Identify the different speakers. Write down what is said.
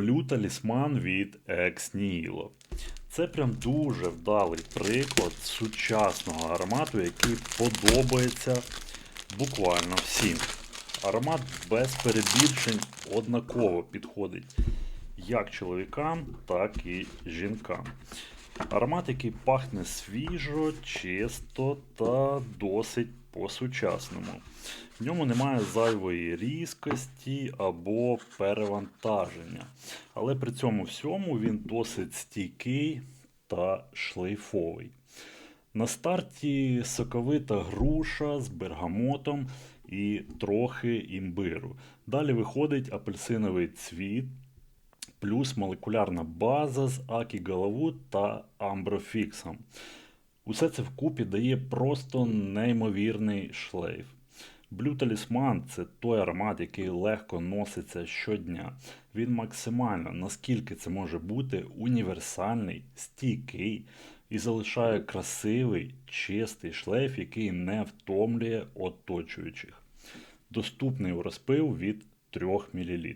Speaker 1: Blue талісман від Ex. Це прям дуже вдалий приклад сучасного аромату, який подобається буквально всім. Аромат без перебільшень однаково підходить як чоловікам, так і жінкам. Аромат, який пахне свіжо, чисто та досить по-сучасному. В ньому немає зайвої різкості або перевантаження. Але при цьому всьому він досить стійкий та шлейфовий. На старті соковита груша з бергамотом і трохи імбиру. Далі виходить апельсиновий цвіт, плюс молекулярна база з Акі Галаву та Амброфіксом. Усе це вкупі дає просто неймовірний шлейф. Blue це той аромат, який легко носиться щодня. Він максимально, наскільки це може бути, універсальний, стійкий і залишає красивий, чистий шлейф, який не втомлює оточуючих. Доступний у розпив від 3 мл.